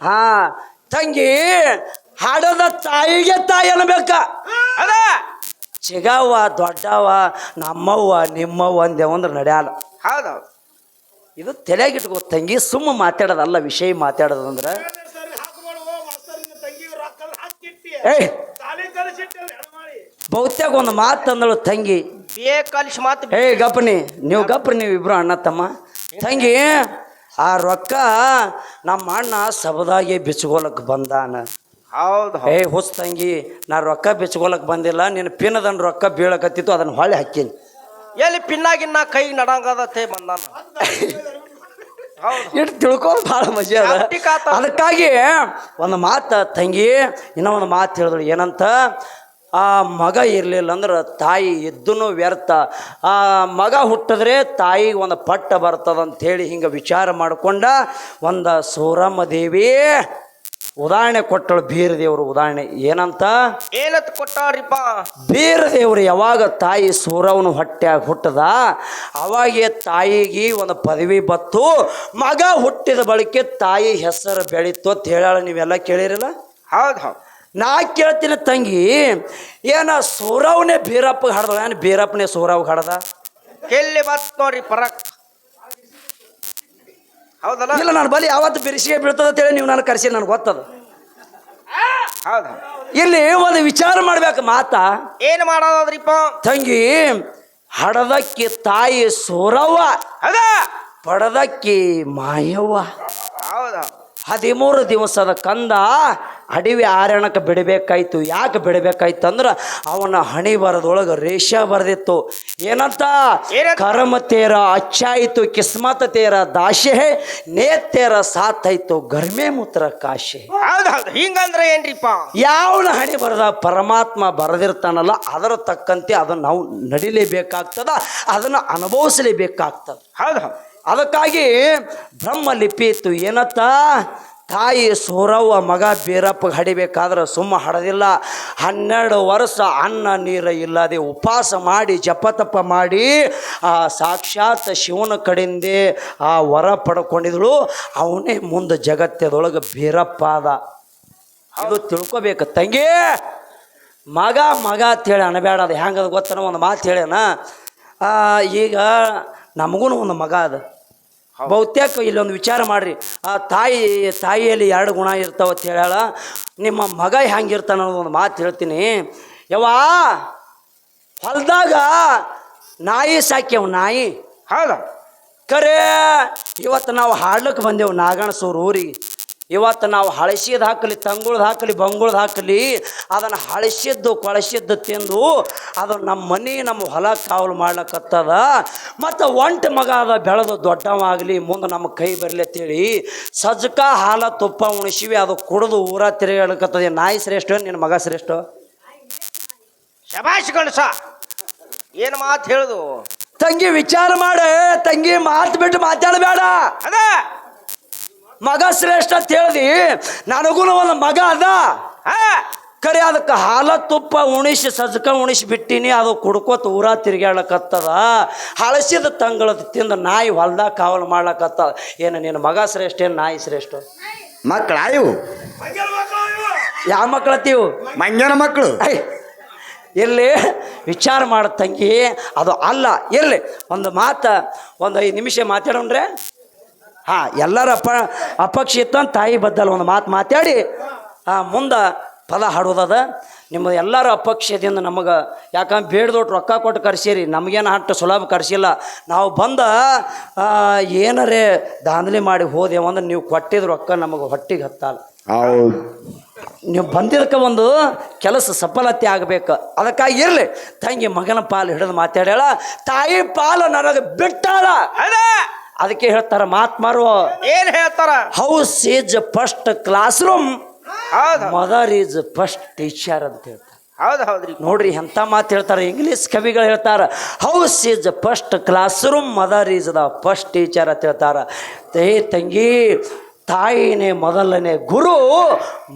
ಹಾ ತಂಗಿ ಹಾಡದ ತಾಯಿಗೆ ತಾಯಿ ಅನ್ಬೇಕ ಅದ. ಚಿಗವ್ವ ದೊಡ್ಡವ ನಮ್ಮವ್ವ ನಿಮ್ಮವ್ವ ಅಂದೇವ ಅಂದ್ರೆ ನಡೆಯಲ್ಲ ಹೌದೌದು ಇದು ತಲೆಗಿಟ್ಕೋ ತಂಗಿ ಸುಮ್ಮ ಮಾತಾಡೋದಲ್ಲ ವಿಷಯ ಮಾತಾಡೋದಂದ್ರೆ ಏಯ್ ಬಹುತೇಕ ಒಂದು ಮಾತು ಅಂದಳು ತಂಗಿ. ಏ ಕಲಿಸಿ ಮಾತು ಏಯ್ ಗಪ್ಪನಿ ನೀವು ಗಪ್ರಿ ನೀವು ಇಬ್ರು ಅಣ್ಣ ತಮ್ಮ. ತಂಗಿ ಆ ರೊಕ್ಕ ನಮ್ಮ ಅಣ್ಣ ಸಬದಾಗಿ ಬಿಚ್ಕೊಳಕ್ ಬಂದಾನ. ಹೌದು ಏ ಹೊಸ ತಂಗಿ ನಾ ರೊಕ್ಕ ಬಿಚ್ಕೊಳಕ್ ಬಂದಿಲ್ಲ ನಿನ್ನ ಪಿನ್ನದನ್ನ ರೊಕ್ಕ ಬೀಳಕತ್ತಿತ್ತು ಅದನ್ನ ಹೊಳ್ಳಿ ಹಾಕೀನಿ. ಎಲ್ಲಿ ಪಿನ್ನಾಗಿನ್ನ ಕೈ ನಡಂಗದತ್ತೆ ಬಂದಾನ. ಇಟ್ಟು ತಿಳ್ಕೊಂಡು ಭಾಳ ಮಜಾ ಅದ. ಅದಕ್ಕಾಗಿ ಒಂದು ಮಾತು ತಂಗಿ ಇನ್ನೊಂದು ಒಂದು ಮಾತು ಹೇಳಿದ್ರು ಏನಂತ? ಆ ಮಗ ಇರಲಿಲ್ಲ ಅಂದ್ರೆ ತಾಯಿ ಇದ್ದೂ ವ್ಯರ್ಥ. ಆ ಮಗ ಹುಟ್ಟಿದ್ರೆ ತಾಯಿಗೆ ಒಂದು ಪಟ್ಟ ಬರ್ತದಂಥೇಳಿ ಹೇಳಿ ಹಿಂಗೆ ವಿಚಾರ ಮಾಡಿಕೊಂಡ ಒಂದು ಸೂರಮ್ಮ ದೇವಿ ಉದಾಹರಣೆ ಕೊಟ್ಟಳು ಬೀರದೇವರು ಉದಾಹರಣೆ. ಏನಂತ? ಏನತ್ ಕೊಟ್ಟಾರಿಪ್ಪ. ಬೀರದೇವರು ಯಾವಾಗ ತಾಯಿ ಸೂರವನು ಹೊಟ್ಟೆಯಾಗಿ ಹುಟ್ಟದ ಅವಾಗೆ ತಾಯಿಗೆ ಒಂದು ಪದವಿ ಬತ್ತು ಮಗ ಹುಟ್ಟಿದ ಬಳಿಕೆ ತಾಯಿ ಹೆಸರು ಬೆಳೀತು ಅಂತ ಹೇಳಾಳ ನೀವೆಲ್ಲ ಕೇಳಿರಲ್ಲ? ಹೌದು ಹೌದು. ನಾ ಕೇಳ್ತೀನಿ ತಂಗಿ ಏನ ಸೌರವನೇ ಬೀರಪ್ಪ ಹಡ್ದ ಏನು ಬೀರಪ್ಪನೇ ಸೂರವ್ ಹಡ್ದ? ಕೆಲ್ಲಿ ಬತ್ ನೋಡ್ರಿ ಪರಕ್? ಹೌದಲ್ಲ? ಇಲ್ಲ ನಾನು ಬಲಿ ಯಾವತ್ತು ಬಿರಿಸಿಗೆ ಬೀಳ್ತದ ಅಂತೇಳಿ ನೀವು ನಾನು ಕರೆಸಿ ನನಗೆ ಗೊತ್ತದ. ಹೌದು. ಇಲ್ಲಿ ಒಂದು ವಿಚಾರ ಮಾಡ್ಬೇಕು ಮಾತಾ. ಏನು ಮಾಡೋದ್ರಿಪ್ಪ? ತಂಗಿ ಹಡದಕ್ಕಿ ತಾಯಿ ಸೂರವ್ವ ಅದ ಪಡದಕ್ಕಿ ಮಾಯವ್ವ. ಹೌದು? ಹದಿಮೂರು ದಿವಸದ ಕಂದ ಅಡವಿ ಆರಣಕ್ಕೆ ಬಿಡಬೇಕಾಯ್ತು. ಯಾಕೆ ಬಿಡಬೇಕಾಯ್ತು ಅಂದ್ರೆ ಅವನ ಹಣಿ ಬರದೊಳಗೆ ರೇಷ ಬರೆದಿತ್ತು. ಏನಂತ? ಕರಮ ತೇರ ಅಚ್ಚಾಯಿತು ಕಿಸ್ಮತ ತೇರ ದಾಶೆ ನೇತ್ತೇರ ಸಾತಾಯ್ತು ಗರ್ಮೆ ಮೂತ್ರ ಕಾಶೆ. ಹಿಂಗಂದ್ರೆ ಏನ್ರಿಪ್ಪ? ಯಾವನ ಹಣಿ ಬರದ ಪರಮಾತ್ಮ ಬರೆದಿರ್ತಾನಲ್ಲ ಅದರ ತಕ್ಕಂತೆ ಅದನ್ನು ನಾವು ನಡಿಲೇಬೇಕಾಗ್ತದ ಅದನ್ನು ಅನುಭವಿಸಲೇಬೇಕಾಗ್ತದ. ಹೌದು. ಅದಕ್ಕಾಗಿ ಬ್ರಹ್ಮ ಲಿಪಿ ಇತ್ತು. ಏನತ್ತ? ತಾಯಿ ಸೌರವ್ವ, ಮಗ ಬೀರಪ್ಪ ಹಡಿಬೇಕಾದ್ರೆ ಸುಮ್ಮ ಹಡದಿಲ್ಲ. ಹನ್ನೆರಡು ವರ್ಷ ಅನ್ನ ನೀರು ಇಲ್ಲದೆ ಉಪವಾಸ ಮಾಡಿ, ಜಪತಪ ಮಾಡಿ, ಆ ಸಾಕ್ಷಾತ್ ಶಿವನ ಕಡೆಯಿಂದೆ ಆ ವರ ಪಡ್ಕೊಂಡಿದ್ಳು ಅವನೇ ಮುಂದೆ ಜಗತ್ತದೊಳಗೆ ಬೀರಪ್ಪ ಅದ ಅದು ತಿಳ್ಕೊಬೇಕು. ತಂಗಿ, ಮಗ ಮಗ ಅಂತೇಳಿ ಅನಬೇಡ ಅದು ಹೆಂಗದ ಗೊತ್ತನ? ಒಂದು ಮಾತು ಹೇಳ್ಯಾನ. ಈಗ ನಮಗೂ ಒಂದು ಮಗ ಅದ ಬಹುತೇಕ ಇಲ್ಲೊಂದು ವಿಚಾರ ಮಾಡ್ರಿ. ಆ ತಾಯಿ ತಾಯಿಯಲ್ಲಿ ಎರಡು ಗುಣ ಇರ್ತಾವ ಅಂತ ಹೇಳ ನಿಮ್ಮ ಮಗ ಹೆಂಗಿರ್ತಾನ ಅನ್ನೋದು ಒಂದು ಮಾತು ಹೇಳ್ತೀನಿ. ಯವ್ವಾ ಹೊಲ್ದಾಗ ನಾಯಿ ಸಾಕ್ಯವು ನಾಯಿ? ಹೌದು. ಕರೆ ಇವತ್ತು ನಾವು ಹಾಡ್ಲಿಕ್ಕೆ ಬಂದೆವು ನಾಗಣಸೂರು ಊರಿಗೆ. ಇವತ್ತು ನಾವು ಹಳಸಿದ ಹಾಕಲಿ ತಂಗುಳ್ದು ಹಾಕಲಿ ಬಂಗುಳ್ದು ಹಾಕಲಿ ಅದನ್ನು ಹಳಸಿದ್ದು ಕೊಳಸಿದ್ದು ತಿಂದು ಅದು ನಮ್ಮ ಮನೆ ನಮ್ಮ ಹೊಲ ಕಾವಲು ಮಾಡ್ಲಕ್ಕತ್ತದ ಮತ್ತು ಒಂಟು ಮಗ ಅದ ಬೆಳೆದು ದೊಡ್ಡವಾಗಲಿ ಮುಂದೆ ನಮ್ಮ ಕೈ ಬರಲಿ ಅಂತೇಳಿ ಸಜ್ಕ ಹಾಲ ತುಪ್ಪ ಉಣಿಸಿವಿ ಅದು ಕುಡಿದು ಊರ ತಿರುಗಾಡಕತ್ತದ ನಾಯಿ ಶ್ರೇಷ್ಠ ನಿನ್ನ ಮಗ ಶ್ರೇಷ್ಠ? ಶಬಾಷ್ ಗಣಸ ಏನು ಮಾತು ಹೇಳುದು? ತಂಗಿ ವಿಚಾರ ಮಾಡ ತಂಗಿ ಮಾತು ಬಿಟ್ಟು ಮಾತಾಡಬೇಡ. ಅದ. ಮಗ ಶ್ರೇಷ್ಠ ಅಂತ ಹೇಳ್ದಿ ನನಗೂ ಒಂದು ಮಗ ಅದ. ಕರಿ ಅದಕ್ಕೆ ಹಾಲ ತುಪ್ಪ ಉಣಿಸಿ ಸಜ್ಕ ಉಣಿಸಿ ಬಿಟ್ಟಿನಿ ಅದು ಕುಡ್ಕೋತ ಊರ ತಿರ್ಗ್ಯಾಡಕತ್ತದ ಹಳಸಿದ ತಂಗಳದ ತಿಂದು ನಾಯಿ ಹೊಲ್ದಾಗ ಕಾವಲು ಮಾಡ್ಲಕತ್ತದ. ಏನು ನಿನ್ನ ಮಗ ಶ್ರೇಷ್ಠ ಏನು ನಾಯಿ ಶ್ರೇಷ್ಠ? ಮಕ್ಕಳ ಇವು. ಯಾವ ಮಕ್ಕಳತ್ತೀವು ಮಂಗನ ಮಕ್ಕಳು. ಎಲ್ಲಿ ಇಲ್ಲಿ ವಿಚಾರ ಮಾಡ ತಂಗಿ. ಅದು ಅಲ್ಲ ಎಲ್ಲಿ ಒಂದು ಮಾತು ಒಂದು ಐದು ನಿಮಿಷ ಮಾತಾಡೋಣ್ರೆ? ಹಾಂ ಎಲ್ಲರ ಅಪ ಅಪಕ್ಷ ಇತ್ತು ಅಂತ ತಾಯಿ ಬದ್ದಲ್ಲಿ ಒಂದು ಮಾತು ಮಾತಾಡಿ ಆ ಮುಂದೆ ಪದ ಹಾಡೋದದ. ನಿಮ್ಮ ಎಲ್ಲರ ಅಪಕ್ಷದಿಂದ ನಮಗೆ ಯಾಕಂದ್ರೆ ಬೇಡ್ದೊಟ್ಟು ರೊಕ್ಕ ಕೊಟ್ಟು ಕರ್ಸೀರಿ ನಮಗೇನು ಅಷ್ಟು ಸುಲಭ ಕರ್ಸಿಲ್ಲ. ನಾವು ಬಂದ ಏನರೇ ದಾಂಧಲಿ ಮಾಡಿ ಹೋದೆವು ಅಂದ್ರೆ ನೀವು ಕೊಟ್ಟಿದ ರೊಕ್ಕ ನಮಗೆ ಹೊಟ್ಟಿಗೆ ಹತ್ತಲ್ಲ ಹೌದು. ನೀವು ಬಂದಿದ್ದಕ್ಕೆ ಒಂದು ಕೆಲಸ ಸಫಲತೆ ಆಗಬೇಕು. ಅದಕ್ಕಾಗಿ ಇರಲಿ. ತಂಗಿ ಮಗನ ಪಾಲು ಹಿಡಿದು ಮಾತಾಡ್ಯಾಳ ತಾಯಿ ಪಾಲು ನನಗೆ ಬಿಟ್ಟಾಳ. ಅದ ಅದಕ್ಕೆ ಹೇಳ್ತಾರ ಮಹಾತ್ಮರು ಏನ್ ಹೇಳ್ತಾರ? House is first classroom mother is first teacher ಅಂತ ಹೇಳ್ತಾರೆ. ಹೌದು ಹೌದ್ರಿ. ನೋಡ್ರಿ ಎಂಥ ಮಾತು ಹೇಳ್ತಾರೆ ಇಂಗ್ಲೀಷ್ ಕವಿಗಳು ಹೇಳ್ತಾರೆ house is first classroom mother is the first teacher ಅಂತ ಹೇಳ್ತಾರೆ. ಏ ತಂಗಿ ತಾಯಿನೇ ಮೊದಲನೇ ಗುರು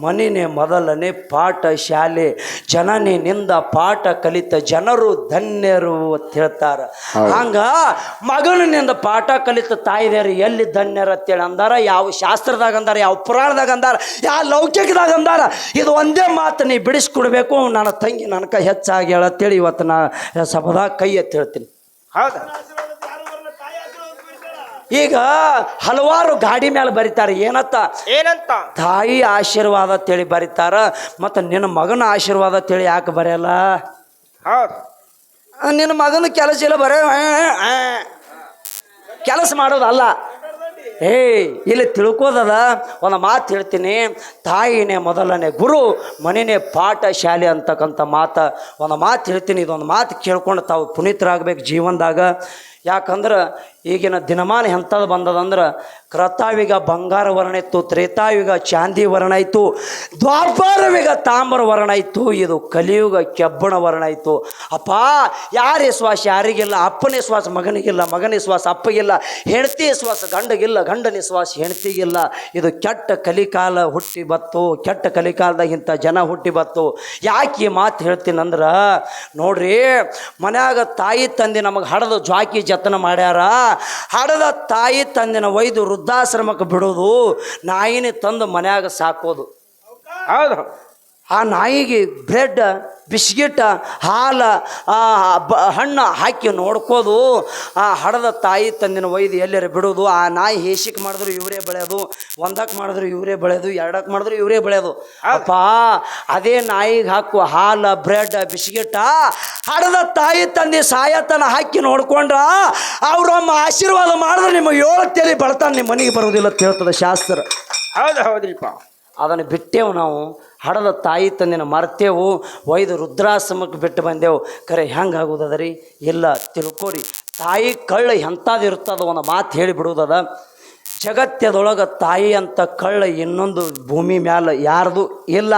ಮನಿನೇ ಮೊದಲನೇ ಪಾಠ ಶಾಲೆ ಜನನಿನಿಂದ ಪಾಠ ಕಲಿತ ಜನರು ಧನ್ಯರು ಅಂತ ಹೇಳ್ತಾರೆ. ಹಂಗ ಮಗನಿನಿಂದ ಪಾಠ ಕಲಿತ ತಾಯಿದೇರು ಎಲ್ಲಿ ಧನ್ಯರು ಅಂತೇಳಿ ಅಂದಾರ? ಯಾವ ಶಾಸ್ತ್ರದಾಗ ಅಂದಾರ ಯಾವ ಪುರಾಣದಾಗ ಅಂದಾರ ಯಾವ ಲೌಕಿಕದಾಗ ಅಂದಾರ? ಇದು ಒಂದೇ ಮಾತು ನೀ ಬಿಡಿಸ್ಕೊಡ್ಬೇಕು ನನ್ನ ತಂಗಿ ನನಗೆ ಕೈ ಹೆಚ್ಚಾಗಿ ಹೇಳತ್ತೇಳಿ ಇವತ್ತು ನಾ ಸಭದಾಗ ಕೈ ಎತ್ತಿ ಹೇಳ್ತೀನಿ. ಹೌದಾ ಆಶೀರ್ವಾದ ಯಾರು ಬರಲ್ಲ ತಾಯಿ ಆಶೀರ್ವಾದ ಬೀಳ್ತಾಳ. ಈಗ ಹಲವಾರು ಗಾಡಿ ಮೇಲೆ ಬರೀತಾರೆ. ಏನತ್ತ ಏನಂತ? ತಾಯಿ ಆಶೀರ್ವಾದ ತಿಳಿ ಬರೀತಾರ ಮತ್ತು ನಿನ್ನ ಮಗನ ಆಶೀರ್ವಾದ ತಿಳಿ ಯಾಕೆ ಬರೆಯಲ್ಲ? ನಿನ್ನ ಮಗನ ಕೆಲಸ ಇಲ್ಲ ಬರೇ. ಕೆಲಸ ಮಾಡೋದಲ್ಲ. ಏಯ್ ಇಲ್ಲಿ ತಿಳ್ಕೋದದ? ಒಂದು ಮಾತು ಹೇಳ್ತೀನಿ. ತಾಯಿನೇ ಮೊದಲನೇ ಗುರು ಮನೆಯೇ ಪಾಠ ಶಾಲೆ ಅಂತಕ್ಕಂಥ ಮಾತು. ಒಂದು ಮಾತು ಹೇಳ್ತೀನಿ. ಇದೊಂದು ಮಾತು ಕೇಳ್ಕೊಂಡು ತಾವು ಪುನೀತರಾಗಬೇಕು ಜೀವನದಾಗ. ಯಾಕಂದ್ರೆ ಈಗಿನ ದಿನಮಾನ ಎಂಥದ್ದು ಬಂದದಂದ್ರೆ ಕ್ರತಾವಿಗ ಬಂಗಾರ ವರ್ಣ ಇತ್ತು ತ್ರೇತಾಯುಗ ಚಾಂದಿ ವರ್ಣ ಇತ್ತು ದ್ವಾಪರವಿಗ ತಾಮ್ರ ವರ್ಣ ಇತ್ತು ಇದು ಕಲಿಯುಗ ಕೆಬ್ಬಣ ವರ್ಣ ಇತ್ತು ಅಪ್ಪ, ಯಾರ ವಿಶ್ವಾಸ? ಯಾರಿಗಿಲ್ಲ? ಅಪ್ಪನ ವಿಶ್ವಾಸ, ಮಗನಿಗಿಲ್ಲ. ಮಗನ ವಿಶ್ವಾಸ, ಅಪ್ಪಗಿಲ್ಲ. ಹೆಂಡತಿ ವಿಶ್ವಾಸ, ಗಂಡಗಿಲ್ಲ. ಗಂಡನ ವಿಶ್ವಾಸ, ಹೆಂಡತಿಗಿಲ್ಲ. ಇದು ಕೆಟ್ಟ ಕಲಿಕಾಲ ಹುಟ್ಟಿ ಬತ್ತು. ಕೆಟ್ಟ ಕಲಿಕಾಲದಾಗ ಇಂಥ ಜನ ಹುಟ್ಟಿ ಬತ್ತು. ಯಾಕೆ ಮಾತು ಹೇಳ್ತೀನಂದ್ರೆ, ನೋಡ್ರಿ, ಮನ್ಯಾಗ ತಾಯಿ ತಂದೆ ನಮಗೆ ಹಡದು ಜ್ವಾಕಿ ಜತನ ಮಾಡ್ಯಾರ? ಹಡದ ತಾಯಿ ತಂದಿನ ಒಯ್ದು ವೃದ್ಧಾಶ್ರಮಕ್ಕೆ ಬಿಡೋದು ನಾಯಿನೇ ತಂದು ಮನ್ಯಾಗ ಸಾಕೋದು. ಹೌದು. ಆ ನಾಯಿಗೆ ಬ್ರೆಡ್ ಬಿಸ್ಕಿಟ್ ಹಾಲು ಹಣ್ಣು ಹಾಕಿ ನೋಡ್ಕೋದು ಆ ಹಡದ ತಾಯಿ ತಂದಿನ ಒಯ್ದು ಎಲ್ಲರ ಬಿಡೋದು ಆ ನಾಯಿ ಹೇಸಿಕ್ ಮಾಡಿದ್ರು ಇವರೇ ಬೆಳೆಯೋದು ಒಂದಕ್ಕೆ ಮಾಡಿದ್ರು ಇವರೇ ಬೆಳೆಯೋದು ಎರಡಕ್ಕೆ ಮಾಡಿದ್ರು ಇವರೇ ಬೆಳೆಯೋದು. ಅಪ್ಪ ಅದೇ ನಾಯಿಗೆ ಹಾಕು ಹಾಲು ಬ್ರೆಡ್ ಬಿಸ್ಕಿಟ ಹಡದ ತಾಯಿ ತಂದೆ ಸಾಯತನ ಹಾಕಿ ನೋಡ್ಕೊಂಡ್ರ ಅವ್ರಮ್ಮ ಆಶೀರ್ವಾದ ಮಾಡಿದ್ರೆ ನಿಮ್ಮ ಏಳು ತಲೆ ಬೆಳ್ತಾನೆ ನಿಮ್ಮ ಮನೆಗೆ ಬರೋದಿಲ್ಲ ಅಂತ ಹೇಳ್ತದೆ ಶಾಸ್ತ್ರ. ಹೌದು ಹೌದ್ರಿಪ್ಪ. ಅದನ್ನು ಬಿಟ್ಟೆವು ನಾವು. ಹಡದ ತಾಯಿ ತಂದಿನ ಮರ್ತೇವು ಒಯ್ದು ರುದ್ರಾಶ್ರಮಕ್ಕೆ ಬಿಟ್ಟು ಬಂದೆವು. ಕರೆ ಹೆಂಗೆ ಆಗೋದದ ಇಲ್ಲ, ತಿಳ್ಕೊರಿ. ತಾಯಿ ಕಳ್ಳ ಎಂಥದ್ದು ಇರ್ತದ ಒಂದು ಮಾತು ಹೇಳಿಬಿಡುವುದದ. ಜಗತ್ತದೊಳಗೆ ತಾಯಿ ಅಂತ ಕಳ್ಳ ಇನ್ನೊಂದು ಭೂಮಿ ಮ್ಯಾಲೆ ಯಾರ್ದು ಇಲ್ಲ.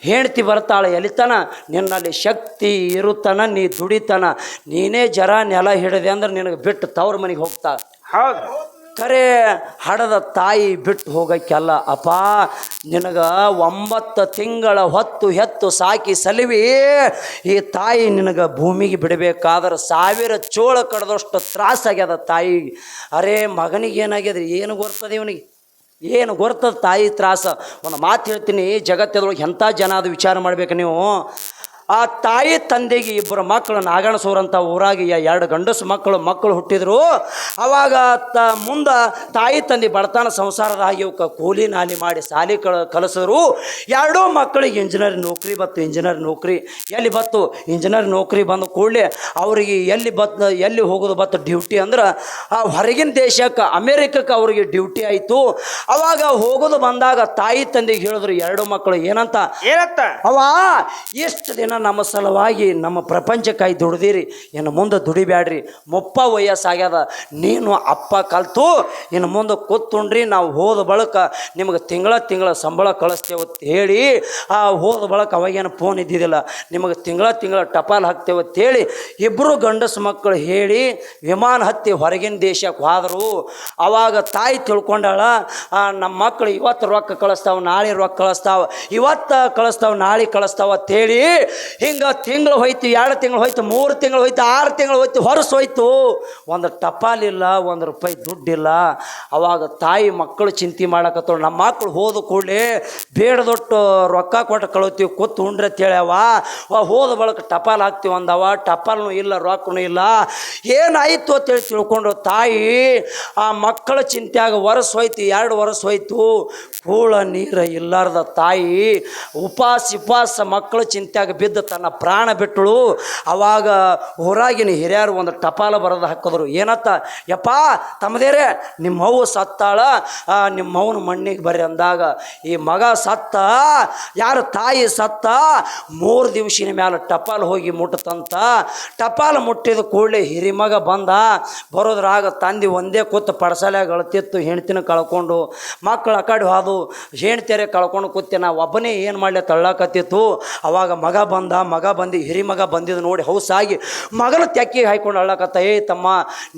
ಹೆಂಡ್ತಿ ಬರ್ತಾಳೆ ಎಲಿತನ, ನಿನ್ನಲ್ಲಿ ಶಕ್ತಿ ಇರುತ್ತನ ನೀ ದುಡಿತನ. ನೀನೇ ಜರ ನೆಲ ಹಿಡಿದೆ ಅಂದ್ರೆ ನಿನಗೆ ಬಿಟ್ಟು ತವ್ರ ಮನೆಗೆ ಹೋಗ್ತಾ. ಹೌದು. ಕರೆ ಹಡದ ತಾಯಿ ಬಿಟ್ಟು ಹೋಗಕ್ಕೆಲ್ಲ, ಅಪ್ಪ, ನಿನಗ ಒಂಬತ್ತು ತಿಂಗಳ ಹೊತ್ತು ಹೆತ್ತು ಸಾಕಿ ಸಲಿವಿ. ಈ ತಾಯಿ ನಿನಗೆ ಭೂಮಿಗೆ ಬಿಡಬೇಕಾದ್ರೆ ಸಾವಿರ ಚೋಳ ಕಡ್ದಷ್ಟು ತ್ರಾಸಾಗ್ಯದ ತಾಯಿ. ಅರೆ, ಮಗನಿಗೆ ಏನಾಗ್ಯದ್ರಿ? ಏನು ಗೊರ್ತದೆ ಇವನಿಗೆ? ಏನು ಗೊರ್ತದ ತಾಯಿ ತ್ರಾಸ? ಒಂದು ಮಾತು ಹೇಳ್ತೀನಿ ಜಗತ್ತದೊಳಗೆ ಎಂಥ ಜನ ಅದು ವಿಚಾರ ಮಾಡ್ಬೇಕು ನೀವು? ಆ ತಾಯಿ ತಂದೆಗೆ ಇಬ್ಬರು ಮಕ್ಕಳು ನಾಗಣಸೂರಂಥ ಊರಾಗಿ ಎರಡು ಗಂಡಸು ಮಕ್ಕಳು ಮಕ್ಕಳು ಹುಟ್ಟಿದ್ರು. ಅವಾಗ ತ ಮುಂದೆ ತಾಯಿ ತಂದೆ ಬಡತನ ಸಂಸಾರದಾಗಿ ಇವಕ್ಕೆ ಕೂಲಿ ನಾಲಿ ಮಾಡಿ ಸಾಲಿ ಕಳ ಕಲಿಸಿದ್ರು. ಎರಡೂ ಮಕ್ಕಳಿಗೆ ಇಂಜಿನಿಯರ್ ನೌಕರಿ ಬತ್ತು ಇಂಜಿನಿಯರ್ ನೌಕರಿ. ಎಲ್ಲಿ ಬತ್ತು? ಇಂಜಿನಿಯರ್ ನೌಕರಿ ಬಂದ ಕೂಡಲೇ ಅವರಿಗೆ ಎಲ್ಲಿ ಬತ್ ಎಲ್ಲಿ ಹೋಗೋದು ಬತ್ತು ಡ್ಯೂಟಿ ಅಂದ್ರೆ ಆ ಹೊರಗಿನ ದೇಶಕ್ಕೆ ಅಮೇರಿಕಕ್ಕೆ ಅವರಿಗೆ ಡ್ಯೂಟಿ ಆಯಿತು. ಅವಾಗ ಹೋಗೋದು ಬಂದಾಗ ತಾಯಿ ತಂದೆಗೆ ಹೇಳಿದ್ರು ಎರಡು ಮಕ್ಕಳು ಏನಂತ? ಏನಂತ? ಅವ ಎಷ್ಟು ದಿನ ನಮ್ಮ ಸಲುವಾಗಿ ನಮ್ಮ ಪ್ರಪಂಚಕ್ಕಾಗಿ ದುಡ್ದಿರಿ, ಇನ್ನು ಮುಂದೆ ದುಡಿಬ್ಯಾಡ್ರಿ. ಮುಪ್ಪ ವಯಸ್ಸಾಗ್ಯದ. ನೀನು ಅಪ್ಪ ಕಲ್ತು, ಇನ್ನು ಮುಂದೆ ಕೂತ್ಕೊಂಡ್ರಿ, ನಾವು ಹೋದ ಬಳಕ ನಿಮಗೆ ತಿಂಗಳ ತಿಂಗಳ ಸಂಬಳ ಕಳಿಸ್ತೇವೆ ಅಂತ ಹೇಳಿ, ಆ ಹೋದ ಬಳಕ ಅವಾಗೇನು ಫೋನ್ ಇದ್ದಿದ್ದಿಲ್ಲ. ನಿಮಗೆ ತಿಂಗಳ ತಿಂಗಳ ಟಪಾಲ್ ಹಾಕ್ತೇವೆ ಅಂತ ಹೇಳಿ ಇಬ್ಬರು ಗಂಡಸು ಮಕ್ಕಳು ಹೇಳಿ ವಿಮಾನ ಹತ್ತಿ ಹೊರಗಿನ ದೇಶಕ್ಕೆ ಹೋದರು. ಅವಾಗ ತಾಯಿ ತಿಳ್ಕೊಂಡಾಳ ನಮ್ಮ ಮಕ್ಕಳು ಇವತ್ತು ರೊಕ್ಕ ಕಳಿಸ್ತಾವೆ, ನಾಳೆ ರೊಕ್ಕ ಕಳಿಸ್ತಾವ, ಇವತ್ತು ಕಳಿಸ್ತಾವೆ, ನಾಳೆ ಕಳಿಸ್ತಾವ ಅಂತೇಳಿ ಹಿಂಗೆ ತಿಂಗಳು ಹೋಯ್ತು, ಎರಡು ತಿಂಗಳು ಹೋಯ್ತು, ಮೂರು ತಿಂಗಳು ಹೋಯ್ತು, ಆರು ತಿಂಗಳು ಹೋಯ್ತು, ಹೊರಸು ಹೋಯ್ತು. ಒಂದು ಟಪಾಲಿಲ್ಲ, ಒಂದು ರೂಪಾಯಿ ದುಡ್ಡಿಲ್ಲ. ಅವಾಗ ತಾಯಿ ಮಕ್ಕಳು ಚಿಂತೆ ಮಾಡಕತ್ತಳು. ನಮ್ಮ ಮಕ್ಕಳು ಹೋದ ಕೂಡಲೇ ಬೇಡದೊಟ್ಟು ರೊಕ್ಕ ಕೊಟ್ಟು ಕಳೋತೀವಿ, ಕೂತು ಉಂಡ್ರೆ ಅಂತೇಳ್ಯಾವ ಹೋದ ಬಳಕ ಟಪಾಲ್ ಹಾಕ್ತೀವಿ ಅಂದವ. ಟಪಾಲ್ನೂ ಇಲ್ಲ, ರೊಕ್ಕನೂ ಇಲ್ಲ. ಏನಾಯಿತು ಅಂತೇಳಿ ತಿಳ್ಕೊಂಡ್ರು ತಾಯಿ. ಆ ಮಕ್ಕಳ ಚಿಂತೆಯಾಗ ವರ್ಷ ಹೋಯ್ತು, ಎರಡು ವರ್ಷ ಹೋಯ್ತು. ಕೂಳ ನೀರು ಇಲ್ಲಾರ್ದ ತಾಯಿ. ಉಪಾಸ ಉಪಾಸ ಮಕ್ಕಳ ಚಿಂತೆಯಾಗ ಬಿದ್ದು ತನ್ನ ಪ್ರಾಣ ಬಿಟ್ಟಳು. ಅವಾಗ ಹೊರಗಿನ ಹಿರಿಯರು ಒಂದು ಟಪಾಲ ಬರೆದು ಹಾಕಿದ್ರು. ಏನತ್ತ? ಯಪ್ಪ, ತಮ್ಮದೇರೆ ನಿಮ್ಮವ್ವ ಸತ್ತಾಳ. ನಿಮ್ಮವ್ವನ ಮಣ್ಣಿಗೆ ಬರ್ರಿ ಅಂದಾಗ, ಈ ಮಗ ಸತ್ತ, ಯಾರು ತಾಯಿ ಸತ್ತ, ಮೂರು ದಿವಸಿನ ಮೇಲೆ ಟಪಾಲ್ ಹೋಗಿ ಮುಟ್ಟತಂತ ಟಪಾಲ್ ಮುಟ್ಟಿದ ಕೂಡಲೇ ಹಿರಿಮಗ ಬಂದ. ಬರೋದ್ರಾಗ ತಂದೆ ಒಂದೇ ಕೂತು ಪಡಸಾಲ್ಯಾಗ ಅಳ್ತಿತ್ತು ಹೆಣ್ತಿನ ಕಳ್ಕೊಂಡು. ಮಕ್ಕಳು ಅಕಾಡಿ ಹಾದು ಹೋದು ಹೆಣ್ತಿಯರೆ ಕಳ್ಕೊಂಡು ಕೂತೆ. ನಾ ಒಬ್ಬನೇ ಏನು ಮಾಡಲಿ, ತಳ್ಳಾಕತ್ತಿತ್ತು. ಅವಾಗ ಮಗ ಬಂದ. ಬಂದ, ಮಗ ಬಂದು, ಹಿರಿ ಮಗ ಬಂದಿದ್ದು ನೋಡಿ ಹೌಸಾಗಿ ಮಗನ ತೆಕ್ಕಿಗೆ ಹಾಯ್ಕೊಂಡು ಅಳ್ಳಕತ್ತ, ಏ ತಮ್ಮ,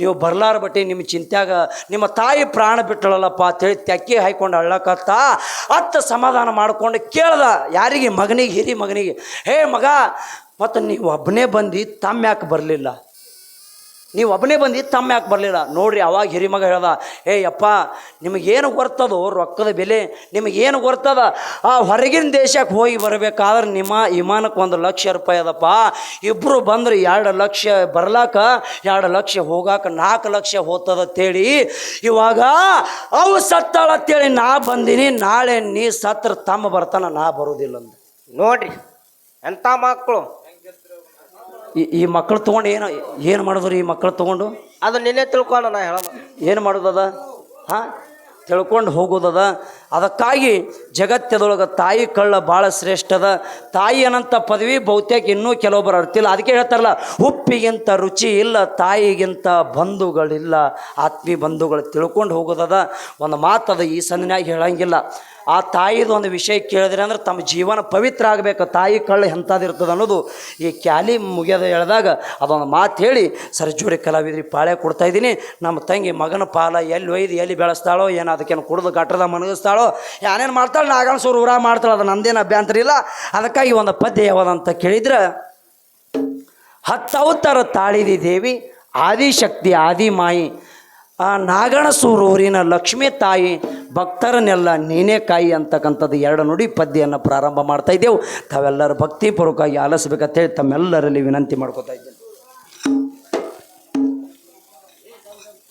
ನೀವು ಬರ್ಲಾರ ಬಟ್ಟೆ ನಿಮ್ಮ ಚಿಂತ್ಯಾಗ ನಿಮ್ಮ ತಾಯಿ ಪ್ರಾಣ ಬಿಟ್ಟಳಲ್ಲಪ್ಪ ಅಂತೇಳಿ ತೆಕ್ಕಿ ಹಾಯ್ಕೊಂಡು ಅಳ್ಳಕತ್ತ, ಅತ್ತ ಸಮಾಧಾನ ಮಾಡ್ಕೊಂಡು ಕೇಳ್ದ, ಯಾರಿಗೆ? ಮಗನಿಗೆ, ಹಿರಿ ಮಗನಿಗೆ, ಹೇ ಮಗ, ಮತ್ತು ನೀವು ಒಬ್ಬನೇ ಬಂದು, ತಮ್ಮ ಯಾಕೆ ಬರಲಿಲ್ಲ? ನೀವು ಒಬ್ಬನೇ ಬಂದು ತಮ್ಮ ಯಾಕೆ ಬರಲಿಲ್ಲ? ನೋಡ್ರಿ, ಅವಾಗ ಹಿರಿಮಗ ಹೇಳ್ದ ಏ ಯಪ್ಪ ನಿಮಗೇನು ಗೊತ್ತದೋ ರೊಕ್ಕದ ಬೆಲೆ ನಿಮಗೇನು ಗೊತ್ತದ ಆ ಹೊರಗಿನ ದೇಶಕ್ಕೆ ಹೋಗಿ ಬರಬೇಕಾದ್ರೆ ನಿಮ್ಮ ವಿಮಾನಕ್ಕೆ ಒಂದು ಲಕ್ಷ ರೂಪಾಯಿ ಅದಪ್ಪ. ಇಬ್ಬರು ಬಂದ್ರೆ ಎರಡು ಲಕ್ಷ ಬರ್ಲಾಕ, ಎರಡು ಲಕ್ಷ ಹೋಗಾಕ ನಾಲ್ಕು ಲಕ್ಷ ಹೋಗ್ತದ ಅಂತೇಳಿ. ಇವಾಗ ಅವು ಸತ್ತಾಳತ್ತೇಳಿ ನಾ ಬಂದೀನಿ, ನಾಳೆ ನೀ ಸತ್ರ ತಮ್ಮ ಬರ್ತಾನ, ನಾ ಬರೋದಿಲ್ಲ ಅಂದ. ನೋಡ್ರಿ ಎಂಥ ಮಕ್ಕಳು. ಈ ಈ ಮಕ್ಕಳು ತೊಗೊಂಡು ಏನು ಏನು ಮಾಡಿದ್ರು ಈ ಮಕ್ಕಳು ತೊಗೊಂಡು? ಅದು ನಿನ್ನೆ ತಿಳ್ಕೊಂಡು ನಾ ಹೇಳೋದು. ಏನು ಮಾಡೋದದ? ಹಾಂ? ತಿಳ್ಕೊಂಡು ಹೋಗೋದದ? ಅದಕ್ಕಾಗಿ ಜಗತ್ತದೊಳಗೆ ತಾಯಿ ಕಳ್ಳ ಭಾಳ ಶ್ರೇಷ್ಠದ. ತಾಯಿ ಅನ್ನಂಥ ಪದವಿ ಬಹುತೇಕ ಇನ್ನೂ ಕೆಲವೊಬ್ಬರು ಅರ್ತಿಲ್ಲ. ಅದಕ್ಕೆ ಹೇಳ್ತಾರಲ್ಲ ಉಪ್ಪಿಗಿಂತ ರುಚಿ ಇಲ್ಲ ತಾಯಿಗಿಂತ ಬಂಧುಗಳಿಲ್ಲ. ಆತ್ಮೀಯ ಬಂಧುಗಳು ತಿಳ್ಕೊಂಡು ಹೋಗೋದದ. ಒಂದು ಮಾತದ ಈ ಸಂದಿನಾಗ ಹೇಳಂಗಿಲ್ಲ. ಆ ತಾಯಿದು ಒಂದು ವಿಷಯ ಕೇಳಿದ್ರೆ ಅಂದ್ರೆ ತಮ್ಮ ಜೀವನ ಪವಿತ್ರ ಆಗಬೇಕು. ತಾಯಿ ಕಳ್ಳ ಎಂಥದ್ದಿರ್ತದೆ ಅನ್ನೋದು ಈ ಕ್ಯಾಲಿ ಮುಗಿಯೋದು ಹೇಳಿದಾಗ ಅದೊಂದು ಮಾತು ಹೇಳಿ ಸರ್ಜೂರಿ ಕಲಾವಿದ್ರಿ, ಪಾಳೆ ಕೊಡ್ತಾ ಇದ್ದೀನಿ. ನಮ್ಮ ತಂಗಿ ಮಗನ ಪಾಲ ಎಲ್ಲಿ ಒಯ್ದು, ಎಲ್ಲಿ ಬೆಳೆಸ್ತಾಳೋ, ಏನು ಅದಕ್ಕೇನು ಕುಡಿದು ಗಟ್ಟದ ಮನಗಿಸ್ತಾಳೋ ಏನೇನು ಮಾಡ್ತಾಳೆ ನಾಗಾಣಸೂರು ಊರ ಮಾಡ್ತಾಳೆ, ಅದು ನಂದೇನು ಅಭ್ಯಂತರ ಇಲ್ಲ. ಅದಕ್ಕಾಗಿ ಒಂದು ಪದ್ಯ ಯಾವುದಂತ ಕೇಳಿದ್ರೆ, ಹತ್ತವತ್ತರ ತಾಳಿದಿ ದೇವಿ, ಆದಿಶಕ್ತಿ, ಆದಿಮಾಯಿ ಆ ನಾಗಣಸೂರೂರಿನ ಲಕ್ಷ್ಮೀ ತಾಯಿ ಭಕ್ತರನ್ನೆಲ್ಲ ನೀನೇ ಕಾಯಿ ಅಂತಕ್ಕಂಥದ್ದು ಎರಡು ನುಡಿ ಪದ್ಯವನ್ನು ಪ್ರಾರಂಭ ಮಾಡ್ತಾ ಇದ್ದೆವು. ತಾವೆಲ್ಲರೂ ಭಕ್ತಿಪೂರ್ವಕವಾಗಿ ಆಲಿಸ್ಬೇಕಂತೇಳಿ ತಮ್ಮೆಲ್ಲರಲ್ಲಿ ವಿನಂತಿ ಮಾಡ್ಕೋತಾ ಇದ್ದೇನೆ.